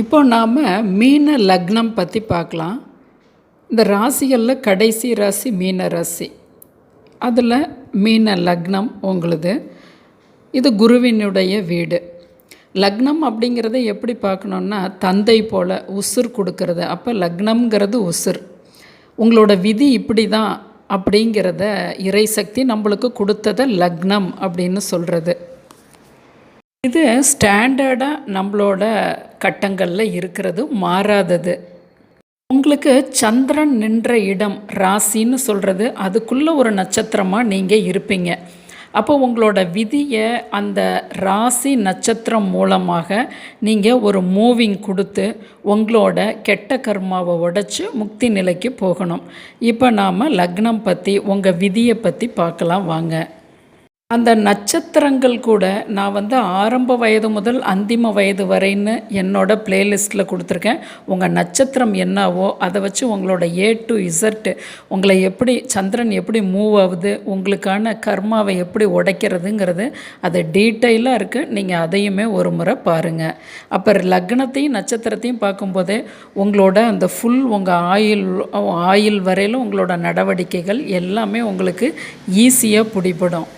இப்போ நாம் மீன லக்னம் பற்றி பார்க்கலாம். இந்த ராசிகளில் கடைசி ராசி மீன ராசி. அதில் மீன லக்னம் உங்களுது. இது குருவினுடைய வீடு. லக்னம் அப்படிங்கிறத எப்படி பார்க்கணுன்னா தந்தை போல் உசுர் கொடுக்கறது. அப்போ லக்னம்ங்கிறது உசுர். உங்களோட விதி இப்படி தான் அப்படிங்கிறத இறைசக்தி நம்மளுக்கு கொடுத்ததை லக்னம் அப்படின்னு சொல்கிறது இது ஸ்டாண்டர்டாக நம்மளோட கட்டங்களில் இருக்கிறது மாறாதது. உங்களுக்கு சந்திரன் நின்ற இடம் ராசின்னு சொல்கிறது அதுக்குள்ளே ஒரு நட்சத்திரமாக நீங்கள் இருப்பீங்க. அப்போ உங்களோட விதியை அந்த ராசி நட்சத்திரம் மூலமாக நீங்கள் ஒரு மூவிங் கொடுத்து உங்களோட கெட்ட கர்மாவை உடைச்சி முக்தி நிலைக்கு போகணும். இப்போ நாம் லக்னம் பற்றி உங்கள் விதியை பற்றி பார்க்கலாம் வாங்க. அந்த நட்சத்திரங்கள் கூட நான் வந்து ஆரம்ப வயது முதல் அந்திம வயது வரைன்னு என்னோட பிளேலிஸ்ட்டில் கொடுத்துருக்கேன். உங்கள் நட்சத்திரம் என்னவோ அதை வச்சு உங்களோட ஏ டு இசட்டு உங்களை எப்படி சந்திரன் எப்படி மூவ் ஆகுது உங்களுக்கான கர்மாவை எப்படி உடைக்கிறதுங்கிறது அது டீட்டெயிலாக இருக்குது நீங்கள் அதையுமே ஒரு முறை பாருங்கள் அப்போ லக்னத்தையும் நட்சத்திரத்தையும் பார்க்கும்போதே உங்களோட அந்த ஃபுல் உங்கள் ஆயில் ஆயில் வரையிலும் உங்களோட நடவடிக்கைகள் எல்லாமே உங்களுக்கு ஈஸியாக பிடிபடும்.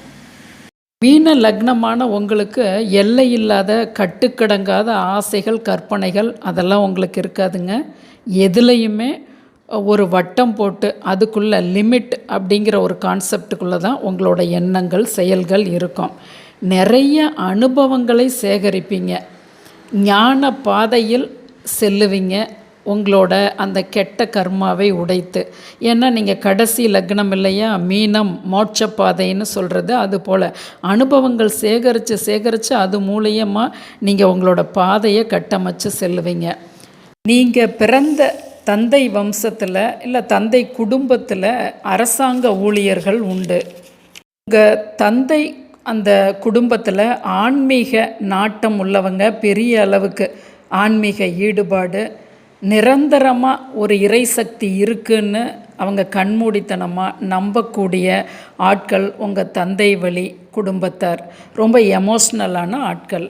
மீன லக்னமான உங்களுக்கு எல்லை இல்லாத கட்டுக்கடங்காத ஆசைகள் கற்பனைகள் அதெல்லாம் உங்களுக்கு இருக்காதுங்க. எதுலேயுமே ஒரு வட்டம் போட்டு அதுக்குள்ள லிமிட் அப்படிங்கிற ஒரு கான்செப்டுக்குள்ளே தான் உங்களோட எண்ணங்கள் செயல்கள் இருக்கும். நிறைய அனுபவங்களை சேகரிப்பீங்க. ஞான பாதையில் செல்லுவீங்க. உங்களோட அந்த கெட்ட கர்மாவை உடைத்து. ஏன்னா நீங்கள் கடைசி லக்னம் இல்லையா? மீனம் மோட்ச பாதைன்னு சொல்கிறது அது போல். அனுபவங்கள் சேகரித்து சேகரித்து அது மூலியமாக நீங்கள் உங்களோட பாதையை கட்டமைச்சு செல்லுவீங்க. நீங்கள் பிறந்த தந்தை வம்சத்தில் இல்லை தந்தை குடும்பத்தில் அரசாங்க ஊழியர்கள் உண்டு. உங்கள் தந்தை அந்த குடும்பத்தில் ஆன்மீக நாட்டம் உள்ளவங்க பெரிய அளவுக்கு. ஆன்மீக ஈடுபாடு நிரந்தரமாக ஒரு இறைசக்தி இருக்குன்னு அவங்க கண்மூடித்தனமாக நம்பக்கூடிய ஆட்கள் உங்கள் தந்தை வழி குடும்பத்தார். ரொம்ப எமோஷ்னலான ஆட்கள்.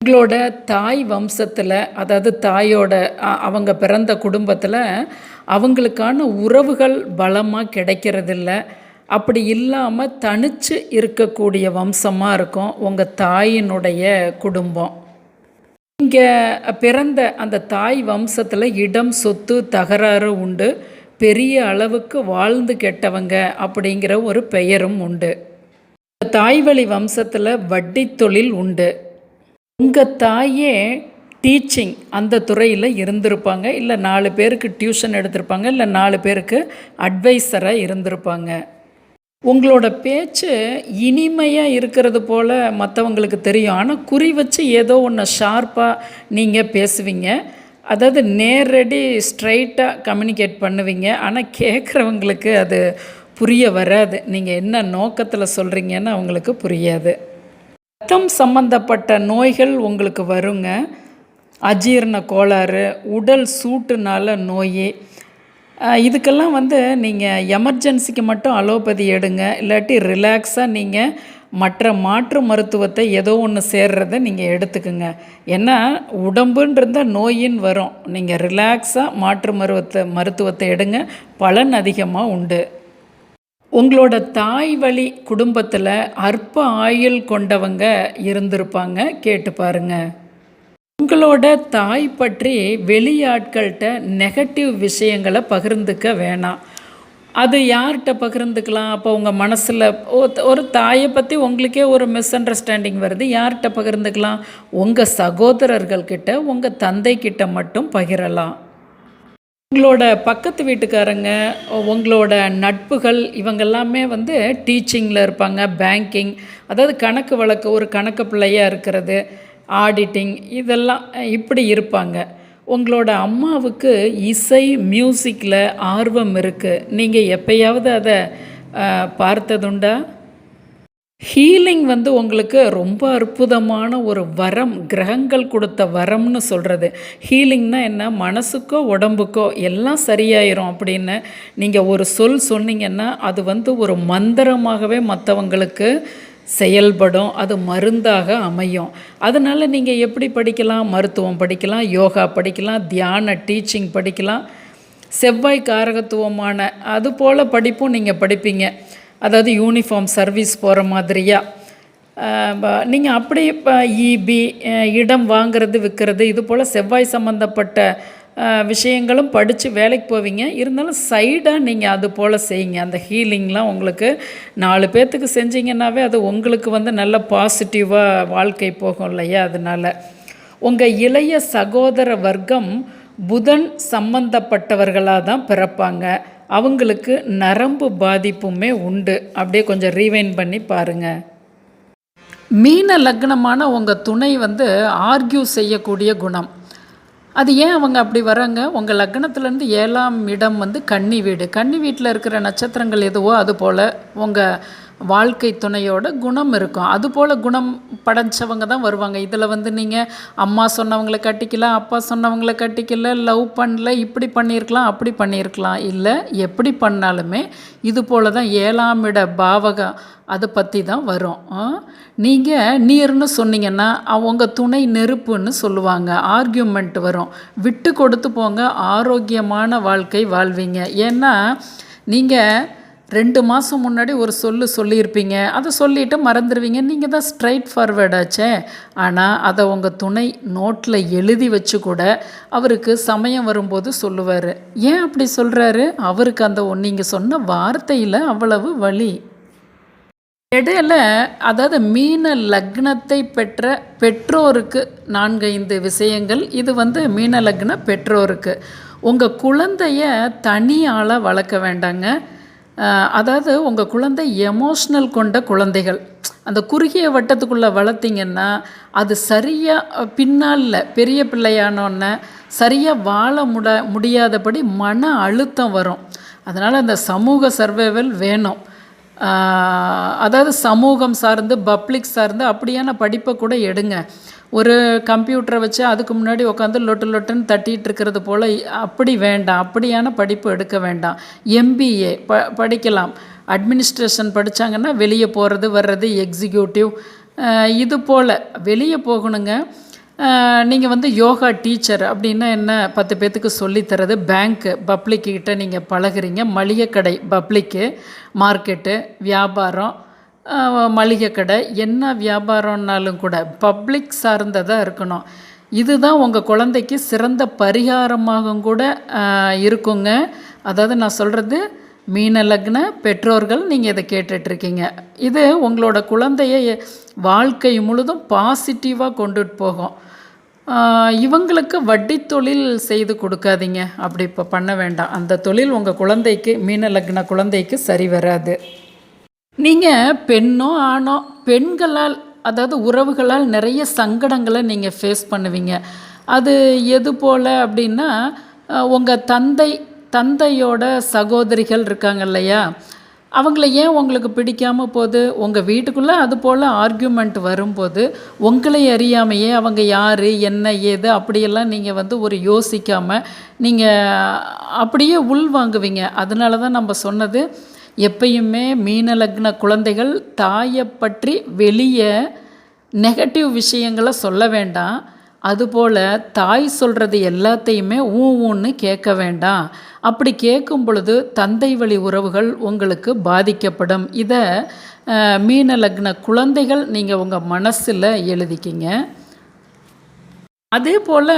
உங்களோட தாய் வம்சத்தில் அதாவது தாயோட அவங்க பிறந்த குடும்பத்தில் அவங்களுக்கான உறவுகள் பலமாக கிடைக்கிறதில்ல. அப்படி இல்லாமல் தனித்து இருக்கக்கூடிய வம்சமாக இருக்கும் உங்கள் தாயினுடைய குடும்பம். இங்கே பிறந்த அந்த தாய் வம்சத்தில் இடம் சொத்து தகராறு உண்டு. பெரிய அளவுக்கு வாழ்ந்து கெட்டவங்க அப்படிங்கிற ஒரு பெயரும் உண்டு. தாய் வழி வம்சத்தில் வட்டி தொழில் உண்டு. உங்கள் தாயே டீச்சிங் அந்த துறையில் இருந்திருப்பாங்க. இல்லை நாலு பேருக்கு டியூஷன் எடுத்திருப்பாங்க. இல்லை நாலு பேருக்கு அட்வைஸராக இருந்திருப்பாங்க. உங்களோட பேச்சு இனிமையாக இருக்கிறது போல் மற்றவங்களுக்கு தெரியும். ஆனால் குறி வச்சு ஏதோ ஒன்று ஷார்ப்பாக நீங்கள் பேசுவீங்க. அதாவது நேரடி ஸ்ட்ரைட்டாக கம்யூனிகேட் பண்ணுவீங்க. ஆனால் கேட்குறவங்களுக்கு அது புரிய வராது. நீங்கள் என்ன நோக்கத்தில் சொல்கிறீங்கன்னு அவங்களுக்கு புரியாது. ரத்தம் சம்மந்தப்பட்ட நோய்கள் உங்களுக்கு வருங்க. அஜீரண கோளாறு உடல் சூட்டுனால நோய் இதுக்கெல்லாம் வந்து நீங்கள் எமர்ஜென்சிக்கு மட்டும் அலோபதி எடுங்க. இல்லாட்டி ரிலாக்ஸாக நீங்கள் மற்ற மாற்று மருத்துவத்தை ஏதோ ஒன்று சேர்றத நீங்கள் எடுத்துக்குங்க. ஏன்னா உடம்புன்றிருந்த நோயின் வரும். நீங்கள் ரிலாக்ஸாக மாற்று மருத்துவத்தை மருத்துவத்தை எடுங்க. பலன் அதிகமாக உண்டு. உங்களோட தாய் வழி குடும்பத்தில் அற்ப ஆயுள் கொண்டவங்க இருந்திருப்பாங்க. கேட்டு பாருங்கள் உங்களோட தாய் பற்றி வெளியாட்கள்கிட்ட நெகட்டிவ் விஷயங்களை பகிர்ந்துக்க வேணாம். அது யார்கிட்ட பகிர்ந்துக்கலாம்? அப்போ உங்கள் மனசில் ஒரு தாயை பற்றி உங்களுக்கே ஒரு மிஸ் அண்டர்ஸ்டாண்டிங் வருது. யார்கிட்ட பகிர்ந்துக்கலாம்? உங்கள் சகோதரர்கள்கிட்ட உங்கள் தந்தைக்கிட்ட மட்டும் பகிரலாம். உங்களோட பக்கத்து வீட்டுக்காரங்க உங்களோட நட்புகள் இவங்கெல்லாமே வந்து டீச்சிங்கில் இருப்பாங்க பேங்கிங் அதாவது கணக்கு வழக்கு ஒரு கணக்கு பிள்ளையாக இருக்கிறது. ஆடிட்டிங் இதெல்லாம் இப்படி இருப்பாங்க. உங்களோட அம்மாவுக்கு இசை மியூசிக்கில் ஆர்வம் இருக்குது நீங்கள் எப்பயாவது அதை பார்த்ததுண்டா? ஹீலிங் வந்து உங்களுக்கு ரொம்ப அற்புதமான ஒரு வரம் கிரகங்கள் கொடுத்த வரம்னு சொல்கிறது ஹீலிங்னா என்ன? மனசுக்கோ உடம்புக்கோ எல்லாம் சரியாயிரும் அப்படின்னு நீங்கள் ஒரு சொல் சொன்னீங்கன்னா அது வந்து ஒரு மந்திரமாகவே மற்றவங்களுக்கு செயல்படும். அது மருந்தாக அமையும். அதனால் நீங்கள் எப்படி படிக்கலாம்? மருத்துவம் படிக்கலாம் யோகா படிக்கலாம் தியான டீச்சிங் படிக்கலாம். செவ்வாய் காரகத்துவமான அது போல் படிப்பும் நீங்கள் படிப்பீங்க. அதாவது யூனிஃபார்ம் சர்வீஸ் போகிற மாதிரியா? நீங்கள் அப்படி இப்போ இபி e, இடம் வாங்கிறது விற்கிறது இது போல் செவ்வாய் சம்மந்தப்பட்ட விஷயங்களும் படித்து வேலைக்கு போவீங்க. இருந்தாலும் சைடாக நீங்கள் அது போல் செய்யுங்க. அந்த ஹீலிங்லாம் உங்களுக்கு நாலு பேர்த்துக்கு செஞ்சீங்கன்னாவே அது உங்களுக்கு வந்து நல்ல பாசிட்டிவாக வாழ்க்கை போகும் இல்லையா? அதனால் உங்கள் இளைய சகோதர வர்க்கம் புதன் சம்பந்தப்பட்டவர்களாக தான் பிறப்பாங்க. அவங்களுக்கு நரம்பு பாதிப்புமே உண்டு. அப்படியே கொஞ்சம் ரீவைன் பண்ணி பாருங்கள் மீன லக்னமான உங்கள் துணை வந்து ஆர்கியூ செய்யக்கூடிய குணம். அது ஏன் அவங்க அப்படி வராங்க உங்கள் லக்னத்துலேருந்து ஏழாம் இடம் வந்து கன்னி வீடு. கன்னி வீட்டில் இருக்கிற நட்சத்திரங்கள் எதுவோ அது போல் உங்கள் வாழ்க்கை துணையோட குணம் இருக்கும். அதுபோல் குணம் படைச்சவங்க தான் வருவாங்க. இதில் வந்து நீங்கள் அம்மா சொன்னவங்களை கட்டிக்கல அப்பா சொன்னவங்களை கட்டிக்கல லவ் பண்ணல இப்படி பண்ணியிருக்கலாம் அப்படி பண்ணியிருக்கலாம். இல்லை எப்படி பண்ணாலுமே இது போல் தான் ஏழாம் இட பாவகம் அதை பற்றி தான் வரும். நீங்கள் நீர்னு சொன்னீங்கன்னா அவங்க துணை நெருப்புன்னு சொல்லுவாங்க. ஆர்கியூமெண்ட் வரும். விட்டு கொடுத்து போங்க ஆரோக்கியமான வாழ்க்கை வாழ்வீங்க. ஏன்னா நீங்கள் ரெண்டு மாதம் முன்னாடி ஒரு சொல்லு சொல்லியிருப்பீங்க. அதை சொல்லிவிட்டு மறந்துடுவீங்க. நீங்கள் தான் ஸ்ட்ரைட் ஃபார்வேர்டாச்சே ஆனால் அதை உங்கள் துணை நோட்டில் எழுதி வச்சு கூட அவருக்கு சமயம் வரும்போது சொல்லுவார். ஏன் அப்படி சொல்கிறாரு அவருக்கு அந்த நீங்கள் சொன்ன வார்த்தையில் அவ்வளவு வழி இடையில அதாவது மீன லக்னத்தை பெற்ற பெற்றோருக்கு நான்கைந்து விஷயங்கள். இது வந்து மீன லக்ன பெற்றோருக்கு. உங்கள் குழந்தைய தனியால் வளர்க்க வேண்டாங்க. அதாவது உங்கள் குழந்தை எமோஷ்னல் கொண்ட குழந்தைகள். அந்த குறுகிய வட்டத்துக்குள்ளே வளர்த்திங்கன்னா அது சரியாக பின்னால் பெரிய பிள்ளையானோன்னே சரியாக வாழ முட முடியாதபடி மன அழுத்தம் வரும். அதனால் அந்த சமூக சர்வைவல் வேணும். அதாவது சமூகம் சார்ந்து பப்ளிக் சார்ந்து அப்படியான படிப்பை கூட எடுங்க. ஒரு கம்ப்யூட்டரை வச்சு அதுக்கு முன்னாடி உட்காந்து லொட்டு லொட்டுன்னு தட்டிட்டு இருக்கிறது போல் அப்படி வேண்டாம் அப்படியான படிப்பு எடுக்க வேண்டாம். எம்பிஏ ப படிக்கலாம். அட்மினிஸ்ட்ரேஷன் படித்தாங்கன்னா வெளியே போகிறது வர்றது எக்ஸிக்யூட்டிவ் இது போல் வெளியே போகணுங்க. நீங்கள் வந்து யோகா டீச்சர் அப்படின்னா என்ன பத்து பேர்த்துக்கு சொல்லித்தரது பேங்க்கு பப்ளிக்கிட்ட நீங்கள் பழகுறீங்க. மளிகை கடை பப்ளிக்கு மார்க்கெட்டு வியாபாரம். மளிகை கடை என்ன வியாபாரம்னாலும் கூட பப்ளிக் சார்ந்ததாக இருக்கணும். இதுதான் உங்கள் குழந்தைக்கு சிறந்த பரிகாரமாகவும் கூட இருக்குங்க. அதாவது நான் சொல்கிறது மீன லக்ன பெற்றோர்கள் நீங்கள் இதை கேட்டுட்ருக்கீங்க. இது உங்களோட குழந்தைய வாழ்க்கை முழுதும் பாசிட்டிவாக கொண்டுட்டு போகும். இவங்களுக்கு வட்டி தொழில் செய்து கொடுக்காதீங்க. அப்படி இப்போ பண்ண வேண்டாம். அந்த தொழில் உங்கள் குழந்தைக்கு மீன லக்ன குழந்தைக்கு சரி வராது. நீங்கள் பெண்ணோ ஆணோ பெண்களால் அதாவது உறவுகளால் நிறைய சங்கடங்களை நீங்கள் ஃபேஸ் பண்ணுவீங்க. அது எது போல் அப்படின்னா உங்கள் தந்தை தந்தையோட சகோதரிகள் இருக்காங்க இல்லையா? அவங்கள ஏன் உங்களுக்கு பிடிக்காமல் போகுது? உங்கள் வீட்டுக்குள்ளே அது போல் ஆர்கியூமெண்ட் வரும்போது உங்களை அறியாமையே அவங்க யார் என்ன ஏது அப்படியெல்லாம் நீங்கள் வந்து ஒரு யோசிக்காமல் நீங்கள் அப்படியே உள் வாங்குவீங்க அதனால தான் நம்ம சொன்னது எப்பயுமே மீன லக்ன குழந்தைகள் தாயை பற்றி வெளியே நெகட்டிவ் விஷயங்களை சொல்ல வேண்டாம். அதுபோல் தாய் சொல்கிறது எல்லாத்தையுமே ஊ ஊன்னு கேட்க வேண்டாம். அப்படி கேட்கும் பொழுது தந்தை வழி உறவுகள் உங்களுக்கு பாதிக்கப்படும். இதை மீன லக்ன குழந்தைகள் நீங்கள் உங்கள் மனசில் எழுதிக்கிங்க. அதே போல்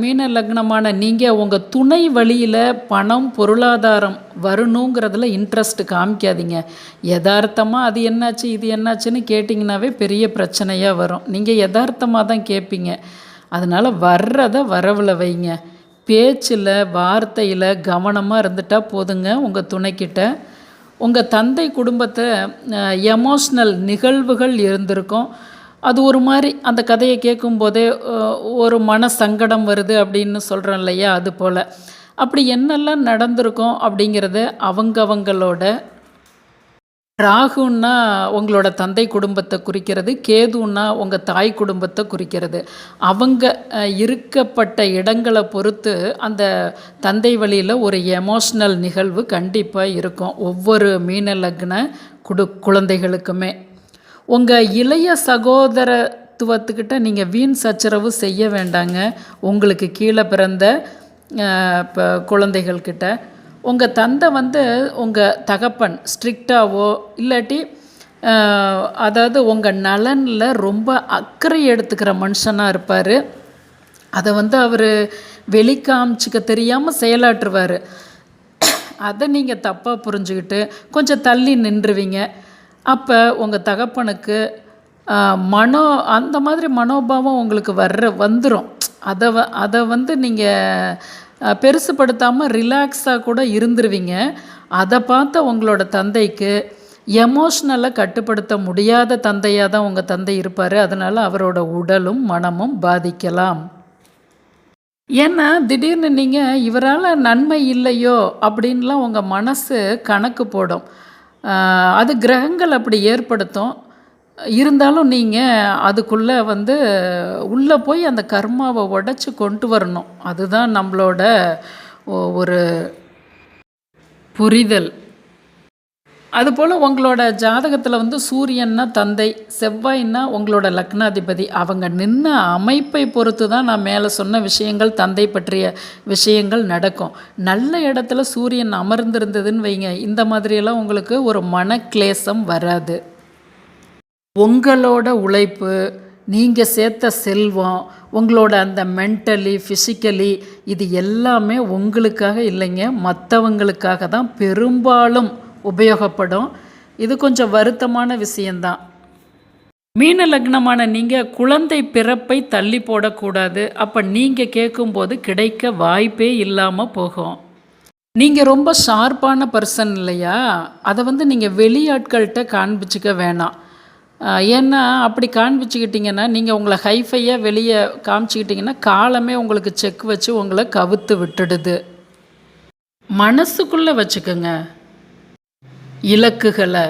மீன லக்னமான நீங்கள் உங்கள் துணை வழியில் பணம் பொருளாதாரம் வரணுங்கிறதுல இன்ட்ரெஸ்ட் காமிக்காதீங்க. யதார்த்தமாக அது என்னாச்சு இது என்னாச்சுன்னு கேட்டிங்கனாவே பெரிய பிரச்சனையாக வரும். நீங்கள் யதார்த்தமாக தான் கேட்பீங்க அதனால் வர்றதை வரவில் வைங்க. பேச்சில் வார்த்தையில் கவனமாக இருந்துட்டால் போதுங்க உங்கள் துணைக்கிட்ட. உங்கள் தந்தை குடும்பத்தை எமோஷ்னல் நிகழ்வுகள் இருந்திருக்கும். அது ஒரு மாதிரி அந்த கதையை கேட்கும்போதே ஒரு மன சங்கடம் வருது அப்படின்னு சொல்கிறோம் இல்லையா அது போல். அப்படி என்னெல்லாம் நடந்திருக்கும் அப்படிங்கிறத அவங்கவங்களோட ராகுன்னா உங்களோட தந்தை குடும்பத்தை குறிக்கிறது கேதுன்னா உங்கள் தாய் குடும்பத்தை குறிக்கிறது. அவங்க இருக்கப்பட்ட இடங்களை பொறுத்து அந்த தந்தை வழியில் ஒரு எமோஷ்னல் நிகழ்வு கண்டிப்பாக இருக்கும். ஒவ்வொரு மீன லக்ன குடு குழந்தைகளுக்குமே. உங்கள் இளைய சகோதரத்துவத்துக்கிட்ட நீங்கள் வீண் சச்சரவு செய்ய வேண்டாங்க. உங்களுக்கு கீழே பிறந்த இப்போ குழந்தைகள்கிட்ட. உங்கள் தந்தை வந்து உங்கள் தகப்பன் ஸ்ட்ரிக்டாவோ இல்லாட்டி அதாவது உங்கள் நலனில் ரொம்ப அக்கறை எடுத்துக்கிற மனுஷனாக இருப்பார். அதை வந்து அவர் வெளிக்காமிச்சிக்க தெரியாமல் செயலாற்றுவார். அதை நீங்கள் தப்பாக புரிஞ்சுக்கிட்டு கொஞ்சம் தள்ளி நின்றுவீங்க. அப்போ உங்கள் தகப்பனுக்கு மனோ அந்த மாதிரி மனோபாவம் உங்களுக்கு வர்ற வந்துடும் அதை வ அதை வந்து நீங்கள் பெருசுப்படுத்தாமல் ரிலாக்ஸாக கூட இருந்துருவீங்க. அதை பார்த்த உங்களோட தந்தைக்கு எமோஷ்னலாக கட்டுப்படுத்த முடியாத தந்தையாக தான் உங்கள் தந்தை இருப்பார். அதனால் அவரோட உடலும் மனமும் பாதிக்கலாம். ஏன்னா திடீர்னு நீங்கள் இவரால் நன்மை இல்லையோ அப்படின்லாம் உங்கள் மனசு கணக்கு போடும். அது கிரகங்கள் அப்படி ஏற்படுத்தும். இருந்தாலும் நீங்கள் அதுக்குள்ளே வந்து உள்ளே போய் அந்த கர்மாவை உடச்சி கொண்டு வரணும். அதுதான் நம்மளோட ஒரு புரிதல். அதுபோல் உங்களோட ஜாதகத்தில் வந்து சூரியன்னா தந்தை செவ்வாய்னா உங்களோட லக்னாதிபதி. அவங்க நின்ன அமைப்பை பொறுத்து தான் நான் மேலே சொன்ன விஷயங்கள் தந்தை பற்றிய விஷயங்கள் நடக்கும். நல்ல இடத்துல சூரியன் அமர்ந்திருந்ததுன்னு வைங்க. இந்த மாதிரியெல்லாம் உங்களுக்கு ஒரு மனக்லேசம் வராது. உங்களோட உழைப்பு நீங்கள் சேர்த்த செல்வம் உங்களோட அந்த மென்டலி ஃபிசிக்கலி இது எல்லாமே உங்களுக்காக இல்லைங்க. மற்றவங்களுக்காக தான். பெரும்பாலும் உபயோகப்படும். இது கொஞ்சம் வருத்தமான விஷயந்தான் மீன லக்னமான நீங்கள் குழந்தை பிறப்பை தள்ளி போடக்கூடாது. அப்போ நீங்கள் கேட்கும்போது கிடைக்க வாய்ப்பே இல்லாமல் போகும். நீங்கள் ரொம்ப ஷார்ப்பான பர்சன் இல்லையா? அதை வந்து நீங்கள் வெளியாட்கள்கிட்ட காண்பிச்சுக்க வேணாம். ஏன்னா அப்படி காண்பிச்சுக்கிட்டிங்கன்னா நீங்கள் உங்களை ஹைஃபையாக வெளியே காமிச்சிக்கிட்டிங்கன்னா காலமே உங்களுக்கு செக் வச்சு உங்களை கவுத்து விட்டுடுது. மனசுக்குள்ளே வச்சுக்கோங்க. இலக்குகளை.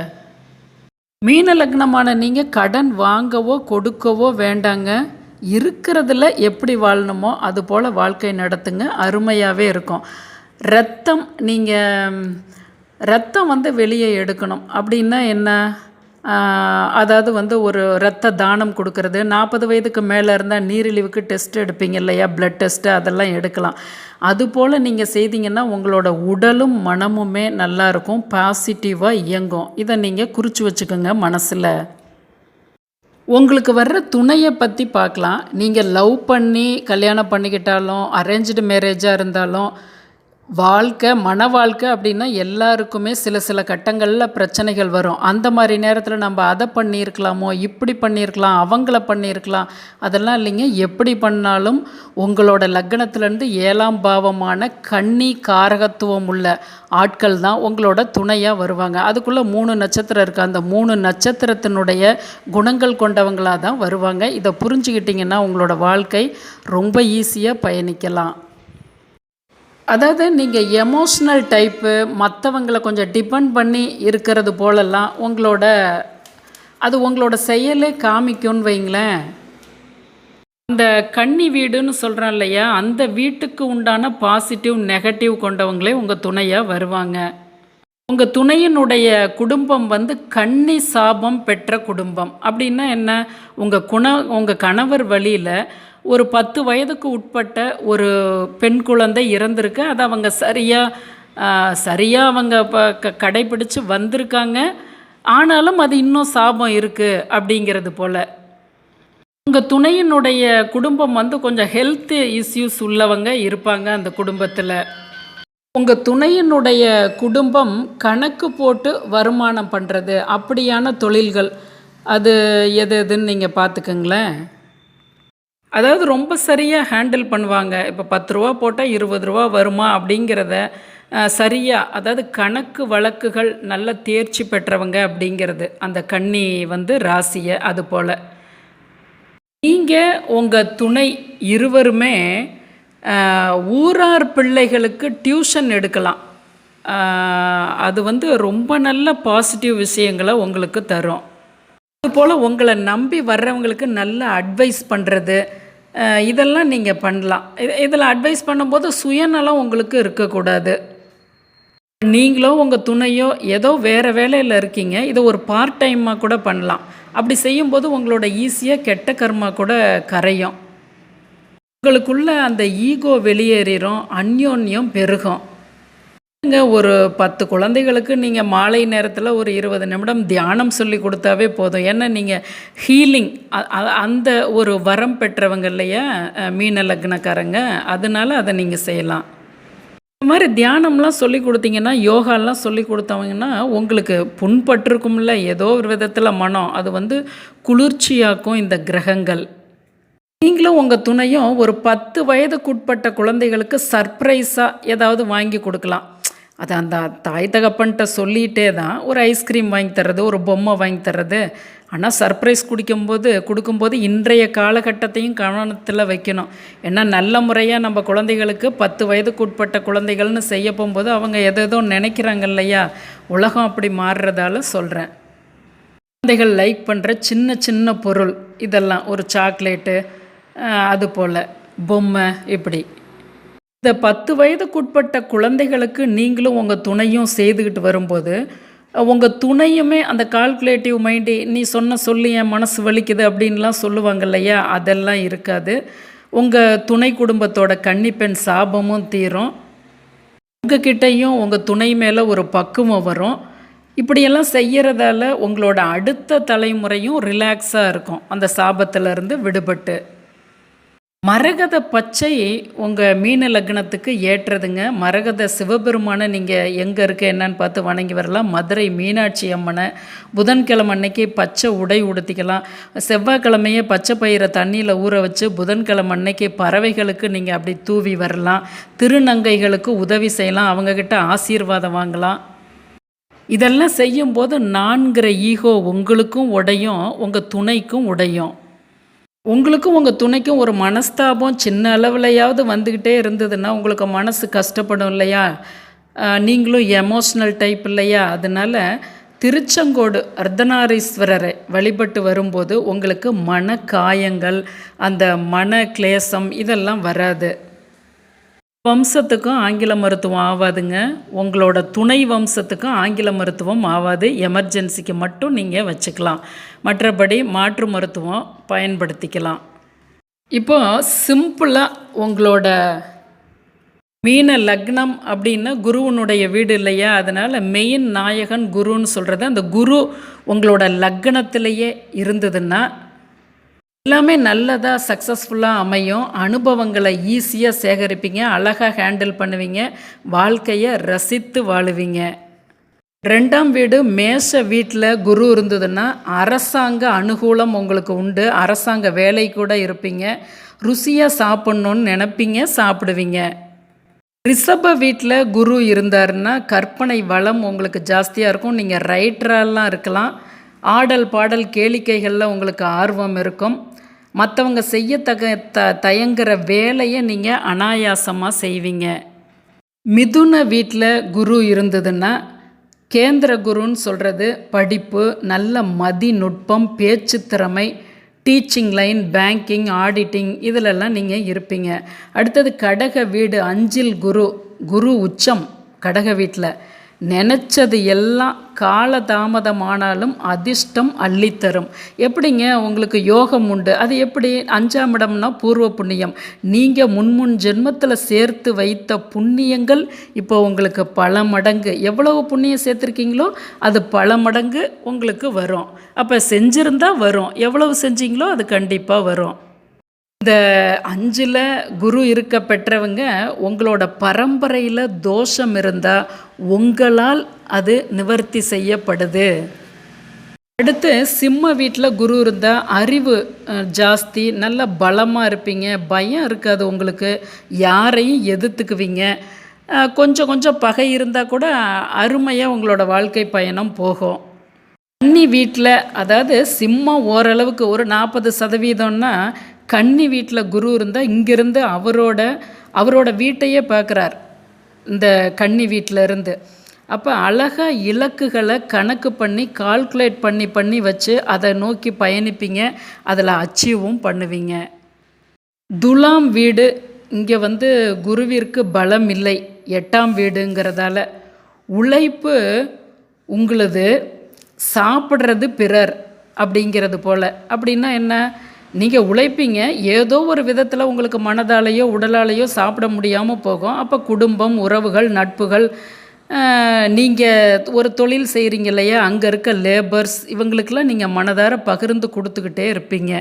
மீன லக்னமான நீங்கள் கடன் வாங்கவோ கொடுக்கவோ வேண்டாங்க. இருக்கிறதுல எப்படி வாழணுமோ அது போல் வாழ்க்கை நடத்துங்க. அருமையாகவே இருக்கும். ரத்தம் நீங்கள் ரத்தம் வந்து வெளியே எடுக்கணும். அப்படின்னா என்ன? அதாவது வந்து ஒரு ரத்த தானம் கொடுக்கறது. நாற்பது வயதுக்கு மேலே இருந்தால் நீரிழிவுக்கு டெஸ்ட் எடுப்பீங்க இல்லையா? ப்ளட் டெஸ்ட்டு அதெல்லாம் எடுக்கலாம். அதுபோல் நீங்கள் செய்தீங்கன்னா உங்களோட உடலும் மனமுமே நல்லா இருக்கும். பாசிட்டிவாக இயங்கும். இதை நீங்கள் குறித்து வச்சுக்கோங்க மனசில். உங்களுக்கு வர்ற துணையை பற்றி பார்க்கலாம். நீங்கள் லவ் பண்ணி கல்யாணம் பண்ணிக்கிட்டாலும் அரேஞ்சு மேரேஜாக இருந்தாலும் வாழ்க்கை மன வாழ்க்கை அப்படின்னா எல்லாருக்குமே சில சில கட்டங்களில் பிரச்சனைகள் வரும். அந்த மாதிரி நேரத்தில் நம்ம அதை பண்ணியிருக்கலாமோ இப்படி பண்ணியிருக்கலாம் அவங்கள பண்ணியிருக்கலாம் அதெல்லாம் இல்லைங்க. எப்படி பண்ணாலும் உங்களோட லக்னத்துலேருந்து ஏழாம் பாவமான கன்னி காரகத்துவம் உள்ள ஆட்கள் தான் உங்களோட துணையாக வருவாங்க. அதுக்குள்ளே மூணு நட்சத்திரம் இருக்குது அந்த மூணு நட்சத்திரத்தினுடைய குணங்கள் கொண்டவங்களாக தான் வருவாங்க. இதை புரிஞ்சுக்கிட்டிங்கன்னா உங்களோட வாழ்க்கை ரொம்ப ஈஸியாக பயணிக்கலாம். அதாவது நீங்கள் எமோஷ்னல் டைப்பு மற்றவங்களை கொஞ்சம் டிபெண்ட் பண்ணி இருக்கிறது போலெல்லாம் உங்களோட அது உங்களோட செயலே காமிக்கும்னு வைங்களேன். அந்த கன்னி வீடுன்னு சொல்கிறோம் இல்லையா அந்த வீட்டுக்கு உண்டான பாசிட்டிவ் நெகட்டிவ் கொண்டவங்களே உங்கள் துணையாக வருவாங்க. உங்கள் துணையினுடைய குடும்பம் வந்து கன்னி சாபம் பெற்ற குடும்பம். அப்படின்னா என்ன? உங்கள் குண உங்கள் கணவர் வழியில் ஒரு பத்து வயதுக்கு உட்பட்ட ஒரு பெண் குழந்தை இறந்திருக்கு. அதை அவங்க சரியாக சரியாக அவங்க இப்போ க கடைப்பிடிச்சு வந்திருக்காங்க. ஆனாலும் அது இன்னும் சாபம் இருக்குது அப்படிங்கிறது போல். உங்கள் துணையினுடைய குடும்பம் வந்து கொஞ்சம் ஹெல்த் இஷ்யூஸ் உள்ளவங்க இருப்பாங்க அந்த குடும்பத்தில். உங்கள் துணையினுடைய குடும்பம் கணக்கு போட்டு வருமானம் பண்ணுறது அப்படியான தொழில்கள் அது எது எதுன்னு நீங்கள் பார்த்துக்கங்களேன் அதாவது ரொம்ப சரியாக ஹேண்டில் பண்ணுவாங்க. இப்போ பத்து ரூபா போட்டால் இருபது ரூபா வருமா அப்படிங்கிறத சரியாக அதாவது கணக்கு வழக்குகள் நல்ல தேர்ச்சி பெற்றவங்க அப்படிங்கிறது. அந்த கன்னி வந்து ராசியை அது போல். நீங்கள் உங்கள் துணை இருவருமே ஊரார் பிள்ளைகளுக்கு டியூஷன் எடுக்கலாம். அது வந்து ரொம்ப நல்ல பாசிட்டிவ் விஷயங்களை உங்களுக்கு தரும். அதுபோல் உங்களை நம்பி வர்றவங்களுக்கு நல்ல அட்வைஸ் பண்ணுறது இதெல்லாம் நீங்கள் பண்ணலாம். இதில் அட்வைஸ் பண்ணும்போது சுயநலம் உங்களுக்கு இருக்கக்கூடாது. நீங்களோ உங்கள் துணையோ ஏதோ வேறு வேலையில் இருக்கீங்க இதை ஒரு பார்ட் டைமாக கூட பண்ணலாம். அப்படி செய்யும்போது உங்களோட ஈஸியாக கெட்ட கர்மா கூட கரையும். உங்களுக்குள்ள அந்த ஈகோ வெளியேறிடும் அந்யோன்யம் பெருகும். ஒரு பத்து குழந்தைகளுக்கு நீங்கள் மாலை நேரத்தில் ஒரு இருபது நிமிடம் தியானம் சொல்லி கொடுத்தாவே போதும். ஏன்னா நீங்கள் ஹீலிங் அந்த ஒரு வரம் பெற்றவங்க இல்லையா மீன லக்னக்காரங்க. அதனால அதை நீங்கள் செய்யலாம். இந்த மாதிரி தியானம்லாம் சொல்லி கொடுத்தீங்கன்னா யோகாலாம் சொல்லி கொடுத்தவங்கன்னா உங்களுக்கு புண்பட்டிருக்கும்ல. ஏதோ ஒரு விதத்தில் மனம் அது வந்து குளிர்ச்சியாக்கும் இந்த கிரகங்கள். நீங்களும் உங்கள் துணையும் ஒரு பத்து வயதுக்குட்பட்ட குழந்தைகளுக்கு சர்ப்ரைஸாக ஏதாவது வாங்கி கொடுக்கலாம். அது அந்த தாய் தகப்பன்கிட்ட சொல்லிகிட்டே தான் ஒரு ஐஸ்கிரீம் வாங்கி தர்றது ஒரு பொம்மை வாங்கி தர்றது. ஆனால் சர்ப்ரைஸ் குடிக்கும்போது கொடுக்கும்போது இன்றைய காலகட்டத்தையும் கவனத்தில் வைக்கணும். ஏன்னா நல்ல முறையாக நம்ம குழந்தைகளுக்கு பத்து வயதுக்குட்பட்ட குழந்தைகள்னு செய்ய போகும்போது அவங்க எதோ நினைக்கிறாங்க இல்லையா? உலகம் அப்படி மாறுறதால சொல்கிறேன் குழந்தைகள் லைக் பண்ணுற சின்ன சின்ன பொருள் இதெல்லாம் ஒரு சாக்லேட்டு அது போல் பொம்மை இப்படி. இந்த பத்து வயதுக்குட்பட்ட குழந்தைகளுக்கு நீங்களும் உங்கள் துணையும் செய்துக்கிட்டு வரும்போது உங்கள் துணையுமே அந்த கால்குலேட்டிவ் மைண்டு நீ சொன்ன சொல்லி என் மனசு வலிக்குது அப்படின்லாம் சொல்லுவாங்க இல்லையா? அதெல்லாம் இருக்காது. உங்கள் துணை குடும்பத்தோட கன்னிப்பெண் சாபமும் தீரும். உங்ககிட்டயும் உங்கள் துணை மேலே ஒரு பக்குவம் வரும். இப்படியெல்லாம் செய்கிறதால உங்களோட அடுத்த தலைமுறையும் ரிலாக்ஸாக இருக்கும். அந்த சாபத்திலேருந்து விடுபட்டு. மரகத பச்சை உங்கள் மீன லக்னத்துக்கு ஏற்றதுங்க. மரகத சிவபெருமானை நீங்கள் எங்கே இருக்க என்னன்னு பார்த்து வணங்கி வரலாம். மதுரை மீனாட்சி அம்மனை புதன்கிழமை அன்னைக்கு பச்சை உடை உடுத்திக்கலாம். செவ்வாய்க்கிழமையே பச்சை பயிரை தண்ணியில் ஊற வச்சு புதன்கிழமை அன்னைக்கு பறவைகளுக்கு நீங்கள் அப்படி தூவி வரலாம். திருநங்கைகளுக்கு உதவி செய்யலாம். அவங்கக்கிட்ட ஆசீர்வாதம் வாங்கலாம். இதெல்லாம் செய்யும்போது நான்கிற ஈகோ உங்களுக்கும் உடையும் உங்கள் துணைக்கும் உடையும். உங்களுக்கும் உங்கள் துணைக்கும் ஒரு மனஸ்தாபம் சின்ன அளவுலையாவது வந்துக்கிட்டே இருந்ததுன்னா உங்களுக்கு மனசு கஷ்டப்படும் இல்லையா? நீங்களும் எமோஷ்னல் டைப் இல்லையா? அதனால் திருச்செங்கோடு அர்த்தநாரீஸ்வரரை வழிபட்டு வரும்போது உங்களுக்கு மன காயங்கள் அந்த மன கிளேசம் இதெல்லாம் வராது. வம்சத்துக்கும் ஆங்கில மருத்துவம் ஆகாதுங்க உங்களோட துணை வம்சத்துக்கும் ஆங்கில மருத்துவம் ஆகாது எமர்ஜென்சிக்கு மட்டும் நீங்கள் வச்சுக்கலாம். மற்றபடி மாற்று மருத்துவம் பயன்படுத்திக்கலாம். இப்போ சிம்பிளாக உங்களோட மீன லக்னம் அப்படின்னா குருவனுடைய வீடு இல்லையா? அதனால் மெயின் நாயகன் குருன்னு சொல்கிறது அந்த குரு உங்களோட லக்னத்திலேயே இருந்ததுன்னா எல்லாமே நல்லதாக சக்ஸஸ்ஃபுல்லாக அமையும். அனுபவங்களை ஈஸியாக சேகரிப்பீங்க. அழகாக ஹேண்டில் பண்ணுவீங்க. வாழ்க்கையை ரசித்து வாழுவீங்க. ரெண்டாம் வீடு மேஷ வீட்டில் குரு இருந்ததுன்னா அரசாங்க அனுகூலம் உங்களுக்கு உண்டு. அரசாங்க வேலை கூட இருப்பீங்க. ருசியாக சாப்பிட்ணுன்னு நினப்பீங்க சாப்பிடுவீங்க. ரிஷப வீட்டில் குரு இருந்தாருன்னா கற்பனை வளம் உங்களுக்கு ஜாஸ்தியாக இருக்கும். நீங்கள் ரைட்டரெல்லாம் இருக்கலாம். ஆடல் பாடல் கேளிக்கைகளில் உங்களுக்கு ஆர்வம் இருக்கும். மற்றவங்க செய்ய தக த தயங்குற வேலையை நீங்கள் அனாயாசமாக செய்வீங்க. மிதுன வீட்டில் குரு இருந்ததுன்னா கேந்திர குருன்னு சொல்கிறது படிப்பு நல்ல மதிநுட்பம் பேச்சு திறமை டீச்சிங் லைன் பேங்கிங் ஆடிட்டிங் இதிலெல்லாம் நீங்கள் இருப்பீங்க. அடுத்தது கடக வீடு அஞ்சில் குரு குரு உச்சம் கடக வீட்டில் நினச்சது எல்லாம் காலதாமதமானாலும் அதிர்ஷ்டம் அள்ளித்தரும். எப்படிங்க? உங்களுக்கு யோகம் உண்டு. அது எப்படி? அஞ்சாம் இடம்னா பூர்வ புண்ணியம். நீங்கள் முன்முன் ஜென்மத்தில் சேர்த்து வைத்த புண்ணியங்கள் இப்போ உங்களுக்கு பல மடங்கு. எவ்வளவு புண்ணியம் சேர்த்துருக்கீங்களோ அது பல மடங்கு உங்களுக்கு வரும். அப்போ செஞ்சுருந்தா வரும். எவ்வளவு செஞ்சீங்களோ அது கண்டிப்பாக வரும். இந்த அஞ்சில் குரு இருக்க பெற்றவங்க உங்களோட பரம்பரையில் தோஷம் இருந்தால் உங்களால் அது நிவர்த்தி செய்யப்படுது. அடுத்து சிம்ம வீட்டில் குரு இருந்தால் அறிவு ஜாஸ்தி நல்ல பலமாக இருப்பீங்க பயம் இருக்காது உங்களுக்கு யாரையும் எதிர்த்துக்குவீங்க. கொஞ்சம் கொஞ்சம் பகை இருந்தால் கூட அருமையாக உங்களோட வாழ்க்கை பயணம் போகும். கன்னி வீட்டில் அதாவது சிம்மம் ஓரளவுக்கு ஒரு நாற்பது சதவீதம்னா கன்னி வீட்டில் குரு இருந்தால் இங்கிருந்து அவரோட அவரோட வீட்டையே பார்க்குறார். இந்த கன்னி வீட்டில் இருந்து. அப்போ அழகாக இலக்குகளை கணக்கு பண்ணி கால்குலேட் பண்ணி பண்ணி வச்சு அதை நோக்கி பயணிப்பீங்க. அதில் அச்சீவும் பண்ணுவீங்க. துலாம் வீடு இங்கே வந்து குருவிற்கு பலம் இல்லை. எட்டாம் வீடுங்கிறதால உழைப்பு உங்களுது சாப்பிட்றது பிறர் அப்படிங்கிறது போல். அப்படின்னா என்ன? நீங்கள் உழைப்பீங்க. ஏதோ ஒரு விதத்தில் உங்களுக்கு மனதாலேயோ உடலாலேயோ சாப்பிட முடியாமல் போகும். அப்போ குடும்பம் உறவுகள் நட்புகள் நீங்கள் ஒரு தொழில் செய்கிறீங்க இல்லையா? அங்கே இருக்க லேபர்ஸ் இவங்களுக்கெல்லாம் நீங்கள் மனதார பகிர்ந்து கொடுத்துக்கிட்டே இருப்பீங்க.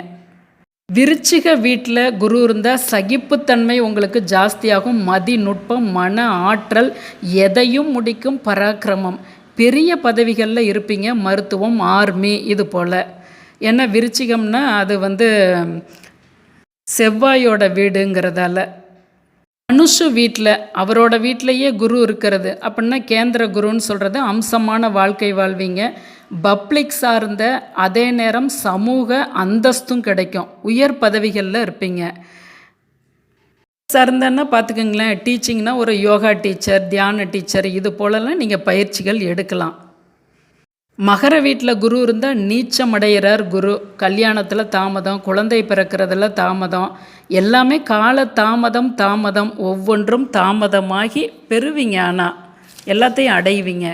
விருச்சிக வீட்டில் குரு இருந்தால் சகிப்புத்தன்மை உங்களுக்கு ஜாஸ்தியாகும். மதிநுட்பம் மன ஆற்றல் எதையும் முடிக்கும் பராக்கிரமம். பெரிய பதவிகளில் இருப்பீங்க. மருத்துவம் ஆர்மி இது போல். ஏன்னா விருச்சிகம்னா அது வந்து செவ்வாயோட வீடுங்கிறதால. மனுஷு வீட்டில் அவரோட வீட்டிலையே குரு இருக்கிறது. அப்படின்னா கேந்திர குருன்னு சொல்கிறது அம்சமான வாழ்க்கை வாழ்வீங்க. பப்ளிக் சார்ந்த அதே நேரம் சமூக அந்தஸ்தும் கிடைக்கும். உயர் பதவிகளில் இருப்பீங்க. சார்ந்தன்னா பார்த்துக்கோங்களேன் டீச்சிங்னா ஒரு யோகா டீச்சர் தியான டீச்சர் இது போலலாம் நீங்கள் பயிற்சிகள் எடுக்கலாம். மகர வீட்டில் குரு இருந்தால் நீச்சம் அடைகிறார் குரு. கல்யாணத்தில் தாமதம் குழந்தை பிறக்கிறதுல தாமதம். எல்லாமே கால தாமதம் தாமதம். ஒவ்வொன்றும் தாமதமாகி பெறுவீங்க ஆனால் எல்லாத்தையும் அடைவீங்க.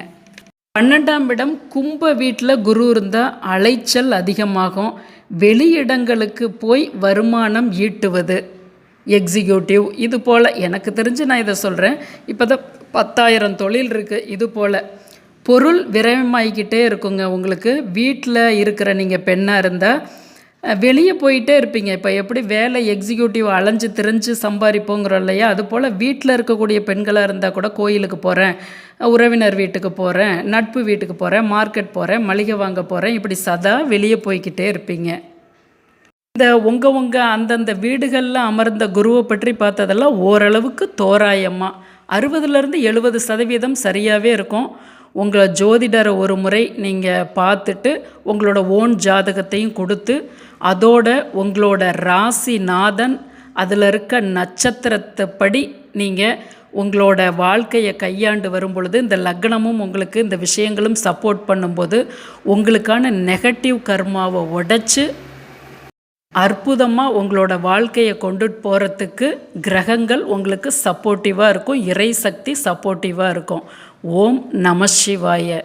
பன்னெண்டாம் இடம் கும்ப வீட்டில் குரு இருந்தால் அலைச்சல் அதிகமாகும். வெளியிடங்களுக்கு போய் வருமானம் ஈட்டுவது. எக்ஸிக்யூட்டிவ் இது போல். எனக்கு தெரிஞ்சு நான் இதை சொல்கிறேன் இப்போ தான் பத்தாயிரம் தொழில் இருக்குது இது போல். பொருள் விரயமாகிக்கிட்டே இருக்குங்க. உங்களுக்கு வீட்டில் இருக்கிற நீங்கள் பெண்ணாக இருந்தால் வெளியே போயிட்டே இருப்பீங்க. இப்போ எப்படி வேலை எக்ஸிக்யூட்டிவ் அலைஞ்சு திரிஞ்சு சம்பாதிப்போங்கிறோம் இல்லையா? அது போல் வீட்டில் இருக்கக்கூடிய பெண்களாக இருந்தால் கூட கோயிலுக்கு போகிறேன் உறவினர் வீட்டுக்கு போகிறேன் நட்பு வீட்டுக்கு போகிறேன் மார்க்கெட் போகிறேன் மளிகை வாங்க போகிறேன் இப்படி சதா வெளியே போய்கிட்டே இருப்பீங்க. இந்த உங்கள் உங்கள் அந்தந்த வீடுகளில் அமர்ந்த குருவை பற்றி பார்த்ததெல்லாம் ஓரளவுக்கு தோராயமாக அறுபதுலேருந்து எழுபது சதவீதம் சரியாகவே இருக்கும். உங்களை ஜோதிடரை ஒரு முறை நீங்கள் பார்த்துட்டு உங்களோட ஓன் ஜாதகத்தையும் கொடுத்து அதோட உங்களோட ராசி நாதன் அதில் இருக்க நட்சத்திரத்தைப்படி நீங்கள் உங்களோட வாழ்க்கையை கையாண்டு வரும் பொழுது இந்த லக்னமும் உங்களுக்கு இந்த விஷயங்களும் சப்போர்ட் பண்ணும்போது உங்களுக்கான நெகட்டிவ் கர்மாவை உடைச்சி அற்புதமாக உங்களோட வாழ்க்கையை கொண்டுட்டு போகிறதுக்கு கிரகங்கள் உங்களுக்கு சப்போர்ட்டிவாக இருக்கும் இறை சக்தி சப்போர்ட்டிவாக இருக்கும். ஓம் நம சிவாய.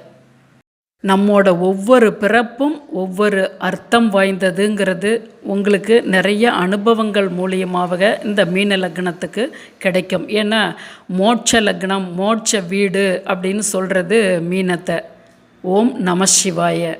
நம்மோட ஒவ்வொரு பிறப்பும் ஒவ்வொரு அர்த்தம் வாய்ந்ததுங்கிறது உங்களுக்கு நிறைய அனுபவங்கள் மூலியமாக இந்த மீன லக்னத்துக்கு கிடைக்கும். ஏன்னா மோட்ச லக்னம் மோட்ச வீடு அப்படின்னு சொல்கிறது மீனத்தை. ஓம் நம சிவாய.